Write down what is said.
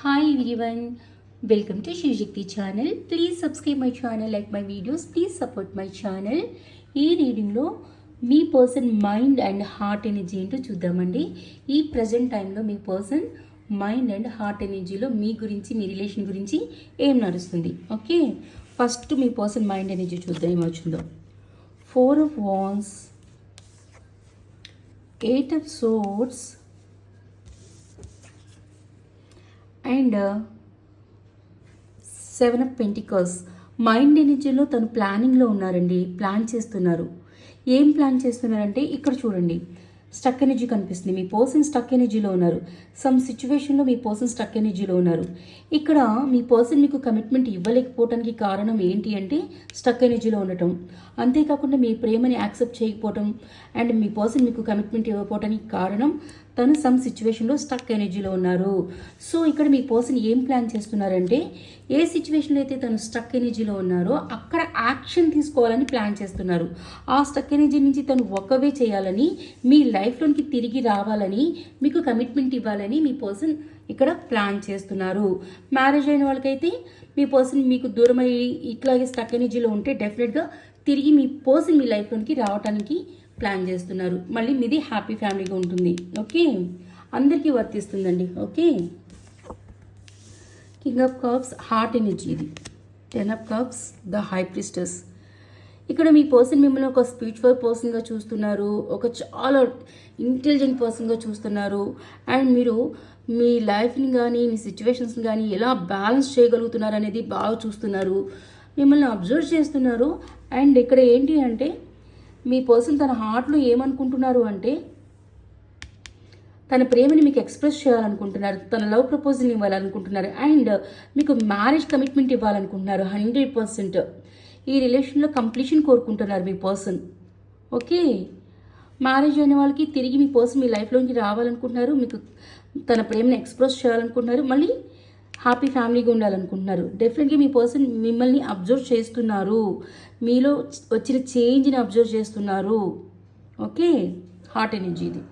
Hi everyone welcome to Shivashakti channel please subscribe my channel like my videos please support my channel ఈ రీడింగ్లో మీ person mind and heart energy ఏంటో చూద్దామండి. ఈ present టైంలో మీ person mind and heart ఎనర్జీలో మీ గురించి మీ రిలేషన్ గురించి ఏం నడుస్తుంది? ఓకే ఫస్ట్ మీ పర్సన్ మైండ్ ఎనర్జీ చూద్దాం ఏమొచ్చిందో four of wands eight of swords and seven of pentacles. Mind ఎనర్జీలో తను ప్లానింగ్లో ఉన్నారండి. ప్లాన్ చేస్తున్నారు. ఏం ప్లాన్ చేస్తున్నారంటే ఇక్కడ చూడండి. స్టక్ ఎనర్జీ కనిపిస్తుంది. మీ పర్సన్ స్టక్ ఎనర్జీలో ఉన్నారు. సమ్ సిచ్యువేషన్లో మీ పర్సన్ స్టక్ ఎనర్జీలో ఉన్నారు. ఇక్కడ మీ పర్సన్ మీకు కమిట్మెంట్ ఇవ్వలేకపోవడానికి కారణం ఏంటి అంటే స్టక్ ఎనర్జీలో ఉండటం. అంతేకాకుండా మీ ప్రేమని యాక్సెప్ట్ చేయకపోవటం. అండ్ మీ పర్సన్ మీకు కమిట్మెంట్ ఇవ్వకపోవడానికి కారణం తను సమ్ సిచ్యువేషన్లో స్టక్ ఎనర్జీలో ఉన్నారు. సో ఇక్కడ మీ పర్సన్ ఏం ప్లాన్ చేస్తున్నారంటే ఏ సిచ్యువేషన్లో అయితే తను స్టక్ ఎనర్జీలో ఉన్నారో అక్కడ యాక్షన్ తీసుకోవాలని ప్లాన్ చేస్తున్నారు. ఆ స్టక్ ఎనర్జీ నుంచి తను ఒకవే చేయాలని మీ లైఫ్లోనికి తిరిగి రావాలని మీకు కమిట్మెంట్ ఇవ్వాలని మీ పర్సన్ ఇక్కడ ప్లాన్ చేస్తున్నారు. మ్యారేజ్ అయిన వాళ్ళకైతే మీ పర్సన్ మీకు దూరం అయ్యి ఇట్లాగే స్టక్ ఎనర్జీలో ఉంటే డెఫినెట్గా తిరిగి మీ పర్సన్ మీ లైఫ్లోనికి రావడానికి ప్లాన్ చేస్తున్నారు. మళ్ళీ మీది హ్యాపీ ఫ్యామిలీగా ఉంటుంది. ఓకే? అందరికీ వర్తిస్తుందండి. Okay? King of cups heart energy ఇది. Ten of cups the high priestess. ఇక్కడ మీ పర్సన్ మిమ్మల్ని ఒక స్పిరిచువల్ పర్సన్గా చూస్తున్నారు ఒక చాలా ఇంటెలిజెంట్ పర్సన్గా చూస్తున్నారు. అండ్ మీరు మీ లైఫ్ని కానీ మీ సిచ్యువేషన్స్ని కానీ ఎలా బ్యాలెన్స్ చేయగలుగుతున్నారు అనేది బాగా చూస్తున్నారు. మిమ్మల్ని అబ్జర్వ్ చేస్తున్నారు. అండ్ ఇక్కడ ఏంటి అంటే మీ పర్సన్ తన హార్ట్లో ఏమనుకుంటున్నారు అంటే తన ప్రేమని మీకు ఎక్స్ప్రెస్ చేయాలనుకుంటున్నారు తన లవ్ ప్రపోజల్ని ఇవ్వాలనుకుంటున్నారు అండ్ మీకు మ్యారేజ్ కమిట్మెంట్ ఇవ్వాలనుకుంటున్నారు హండ్రెడ్ పర్సెంట్ ఈ రిలేషన్లో కంప్లీషన్ కోరుకుంటున్నారు మీ పర్సన్ ఓకే మ్యారేజ్ అయిన వాళ్ళకి తిరిగి మీ పర్సన్ మీ లైఫ్లోకి రావాలనుకుంటున్నారు మీకు తన ప్రేమని ఎక్స్ప్రెస్ చేయాలనుకుంటున్నారు మళ్ళీ హ్యాపీ ఫ్యామిలీగా ఉండాలనుకుంటున్నారు. డెఫినెట్గా మీ పర్సన్ మిమ్మల్ని అబ్జర్వ్ చేస్తున్నారు. మీలో వచ్చిన చేంజ్ని అబ్జర్వ్ చేస్తున్నారు. ఓకే హార్ట్ ఎనర్జీ ఇది.